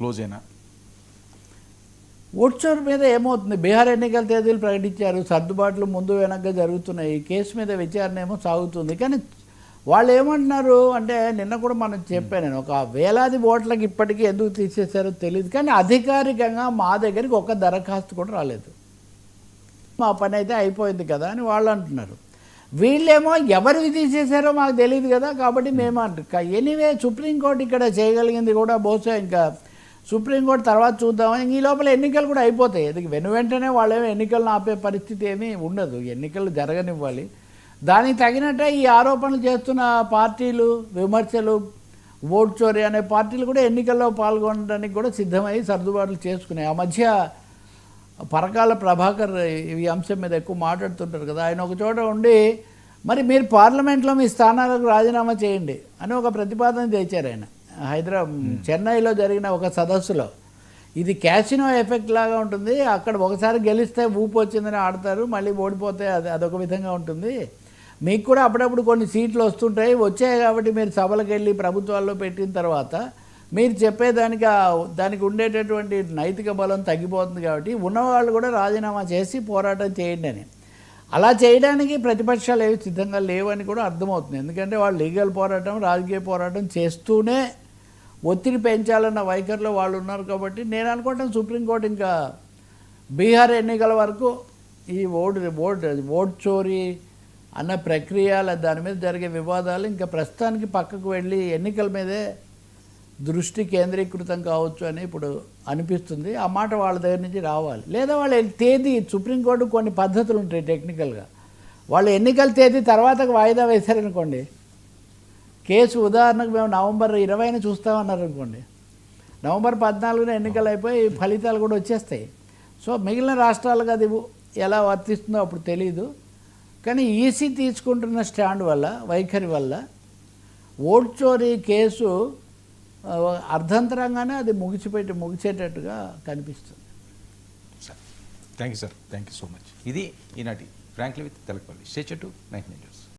Close అయినా ఓట్చోర్ మీద ఏమవుతుంది? బీహార్ ఎన్నికల తేదీలు ప్రకటించారు. సర్దుబాట్లు ముందు వెనక జరుగుతున్నాయి. కేసు మీద విచారణ ఏమో సాగుతుంది. కానీ వాళ్ళు ఏమంటున్నారు అంటే నిన్న కూడా మనం చెప్పాను నేను ఒక వేలాది ఓట్లకి ఇప్పటికీ ఎందుకు తీసేశారో తెలియదు కానీ అధికారికంగా మా దగ్గరికి ఒక దరఖాస్తు కూడా రాలేదు. మా పని అయితే అయిపోయింది కదా అని వాళ్ళు అంటున్నారు. వీళ్ళేమో ఎవరివి తీసేశారో మాకు తెలియదు కదా కాబట్టి మేము అంటారు ఎనీవే సుప్రీంకోర్టు ఇక్కడ చేయగలిగింది కూడా బహుశా ఇంకా సుప్రీంకోర్టు తర్వాత చూద్దాం ఈ లోపల ఎన్నికలు కూడా అయిపోతాయి. అది వెను వెంటనే వాళ్ళేమో ఎన్నికలను ఆపే పరిస్థితి ఏమీ ఉండదు. ఎన్నికలు జరగనివ్వాలి. దానికి తగినట్టే ఈ ఆరోపణలు చేస్తున్న పార్టీలు విమర్శలు ఓట్ చోరీ అనే పార్టీలు కూడా ఎన్నికల్లో పాల్గొనడానికి కూడా సిద్ధమై సర్దుబాట్లు చేసుకున్నాయి. ఆ మధ్య పరకాల ప్రభాకర్ ఈ అంశం మీద ఎక్కువ మాట్లాడుతుంటారు కదా. ఆయన ఒక చోట ఉండి మరి మీరు పార్లమెంట్లో మీ స్థానాలకు రాజీనామా చేయండి అని ఒక ప్రతిపాదన తెచ్చారు ఆయన. హైదరాబాద్ చెన్నైలో జరిగిన ఒక సదస్సులో ఇది క్యాసినో ఎఫెక్ట్ లాగా ఉంటుంది అక్కడ ఒకసారి గెలిస్తే ఊపు వచ్చిందని ఆడతారు మళ్ళీ ఓడిపోతే అది అదొక విధంగా ఉంటుంది. మీకు కూడా అప్పుడప్పుడు కొన్ని సీట్లు వస్తుంటాయి వచ్చాయి కాబట్టి మీరు సభలకు వెళ్ళి ప్రభుత్వాల్లో పెట్టిన తర్వాత మీరు చెప్పేదానికి దానికి ఉండేటటువంటి నైతిక బలం తగ్గిపోతుంది కాబట్టి ఉన్నవాళ్ళు కూడా రాజీనామా చేసి పోరాటం చేయండి అని. అలా చేయడానికి ప్రతిపక్షాలు ఏవి సిద్ధంగా లేవని కూడా అర్థమవుతుంది. ఎందుకంటే వాళ్ళు లీగల్ పోరాటం రాజకీయ పోరాటం చేస్తూనే ఒత్తిడి పెంచాలన్న వైఖరిలో వాళ్ళు ఉన్నారు కాబట్టి నేను అనుకుంటాను సుప్రీంకోర్టు ఇంకా బీహార్ ఎన్నికల వరకు ఈ ఓటు ఓట్ ఓట్ చోరీ అన్న ప్రక్రియల దాని మీద జరిగే వివాదాలు ఇంకా ప్రస్తుతానికి పక్కకు వెళ్ళి ఎన్నికల మీదే దృష్టి కేంద్రీకృతం కావచ్చు అని ఇప్పుడు అనిపిస్తుంది. ఆ మాట వాళ్ళ దగ్గర నుంచి రావాలి. లేదా వాళ్ళ తేదీ సుప్రీంకోర్టు కొన్ని పద్ధతులు ఉంటాయి టెక్నికల్గా. వాళ్ళు ఎన్నికల తేదీ తర్వాత వాయిదా వేశారనుకోండి కేసు ఉదాహరణకు మేము నవంబర్ ఇరవైన చూస్తామన్నారు అనుకోండి నవంబర్ పద్నాలుగున ఎన్నికలు అయిపోయి ఫలితాలు కూడా వచ్చేస్తాయి. సో మిగిలిన రాష్ట్రాలకు అది ఎలా వర్తిస్తుందో అప్పుడు తెలియదు కానీ ఈసీ తీసుకుంటున్న స్టాండ్ వల్ల వైఖరి వల్ల ఓట్ చోరీ కేసు అర్ధంతరంగానే అది ముగిసిపెట్టి ముగిసేటట్టుగా కనిపిస్తుంది. Sir thank you sir thank you so much ఇది ఈనాటి frankly with Telakapalli స్టేచ్ to nine news